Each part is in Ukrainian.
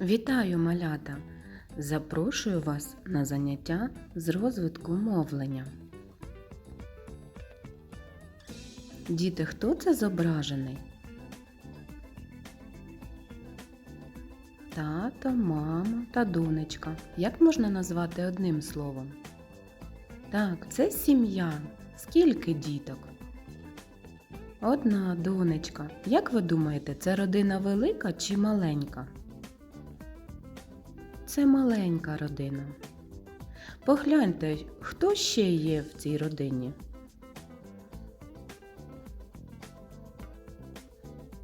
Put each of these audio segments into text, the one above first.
Вітаю, малята! Запрошую вас на заняття з розвитку мовлення. Діти, хто це зображений? Тато, мама та донечка. Як можна назвати одним словом? Так, це сім'я. Скільки діток? Одна донечка. Як ви думаєте, це родина велика чи маленька? Це маленька родина. Погляньте, хто ще є в цій родині?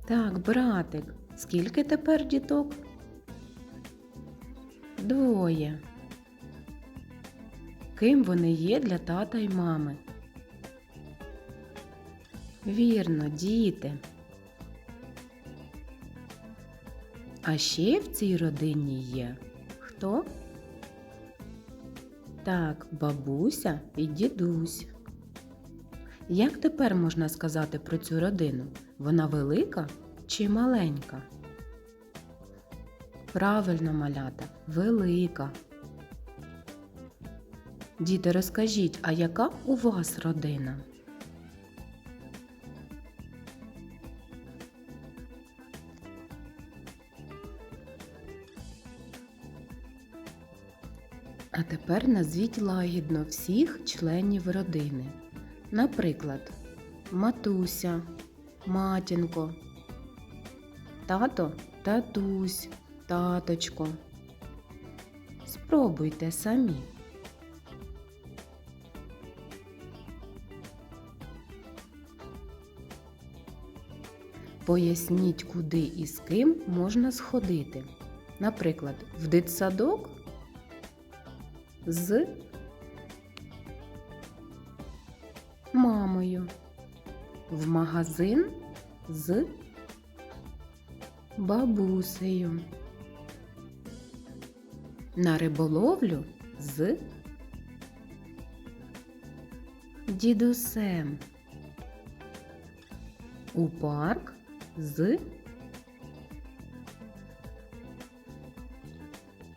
Так, братик. Скільки тепер діток? Двоє. Ким вони є для тата й мами? Вірно, діти. А ще в цій родині є хто? Так, бабуся і дідусь. Як тепер можна сказати про цю родину? Вона велика чи маленька? Правильно, малята, велика. Діти, розкажіть, а яка у вас родина? А тепер назвіть лагідно всіх членів родини. Наприклад, матуся, матінко, тато, татусь, таточко. Спробуйте самі. Поясніть, куди і з ким можна сходити. Наприклад, в дитсадок з мамою, в магазин з бабусею, на риболовлю з дідусем, у парк з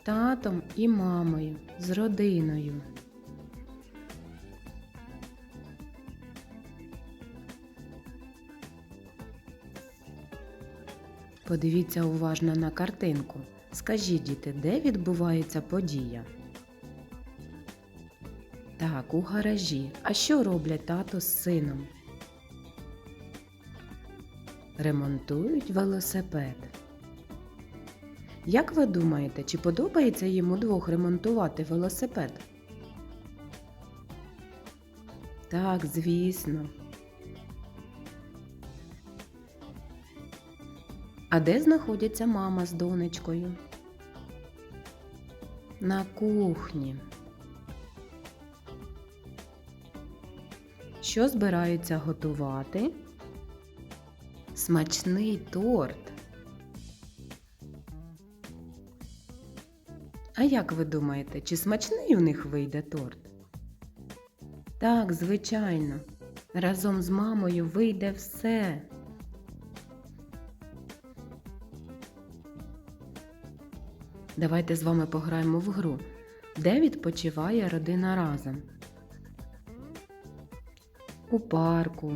татом і мамою, з родиною. Подивіться уважно на картинку. Скажіть, діти, де відбувається подія? Так, у гаражі. А що роблять тато з сином? Ремонтують велосипед. Як ви думаєте, чи подобається їм удвох ремонтувати велосипед? Так, звісно. А де знаходяться мама з донечкою? На кухні. Що збираються готувати? Смачний торт. Як ви думаєте, чи смачний у них вийде торт? Так, звичайно. Разом з мамою вийде все. Давайте з вами пограємо в гру. Де відпочиває родина разом? У парку.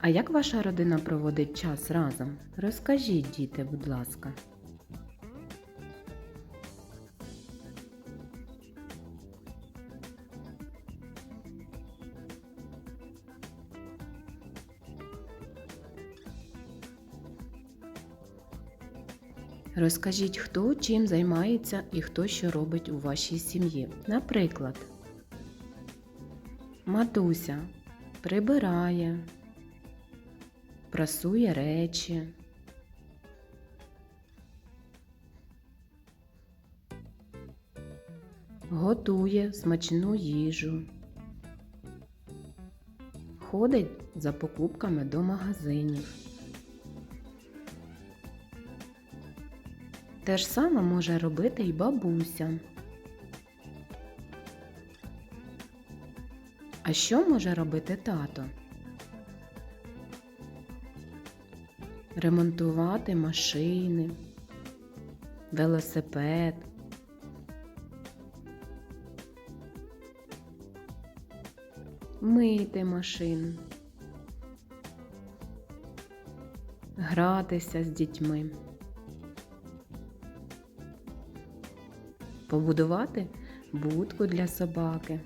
А як ваша родина проводить час разом? Розкажіть, діти, будь ласка. Розкажіть, хто чим займається і хто що робить у вашій сім'ї. Наприклад, матуся прибирає, прасує речі. Готує смачну їжу. Ходить за покупками до магазинів. Те ж саме може робити і бабуся. А що може робити тато? ремонтувати машини, велосипед. Мити машину, гратися з дітьми, побудувати будку для собаки.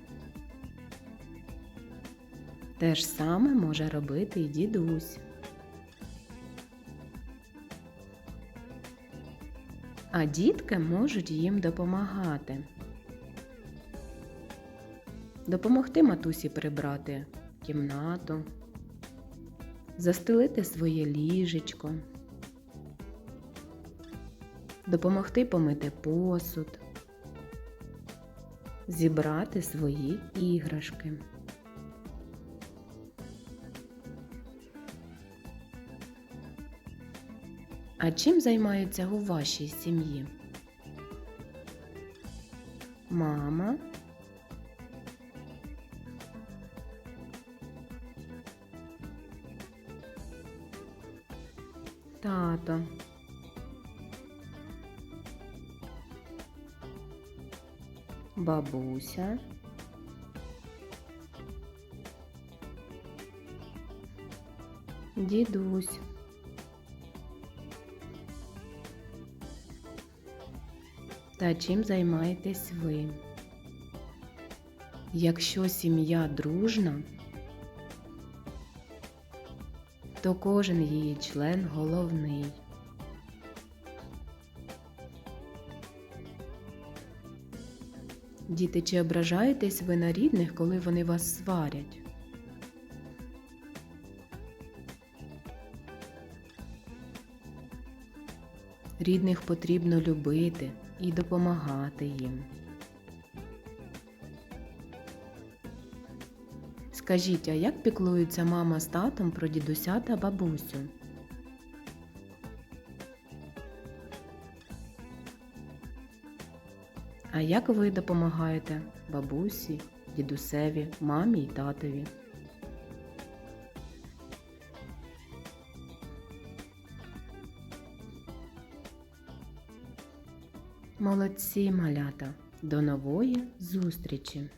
Те ж саме може робити і дідусь. А дітки можуть їм допомагати. Допомогти матусі прибрати кімнату, застелити своє ліжечко, допомогти помити посуд, зібрати свої іграшки. А чим займаються у вашій сім'ї? Мама, тато, бабуся, дідусь. Та чим займаєтесь ви? Якщо сім'я дружна, то кожен її член головний. Діти, чи ображаєтесь ви на рідних, коли вони вас сварять? Рідних потрібно любити і допомагати їм. Скажіть, а як піклується мама з татом про дідуся та бабусю? А як ви допомагаєте бабусі, дідусеві, мамі й татові? Молодці, малята! До нової зустрічі!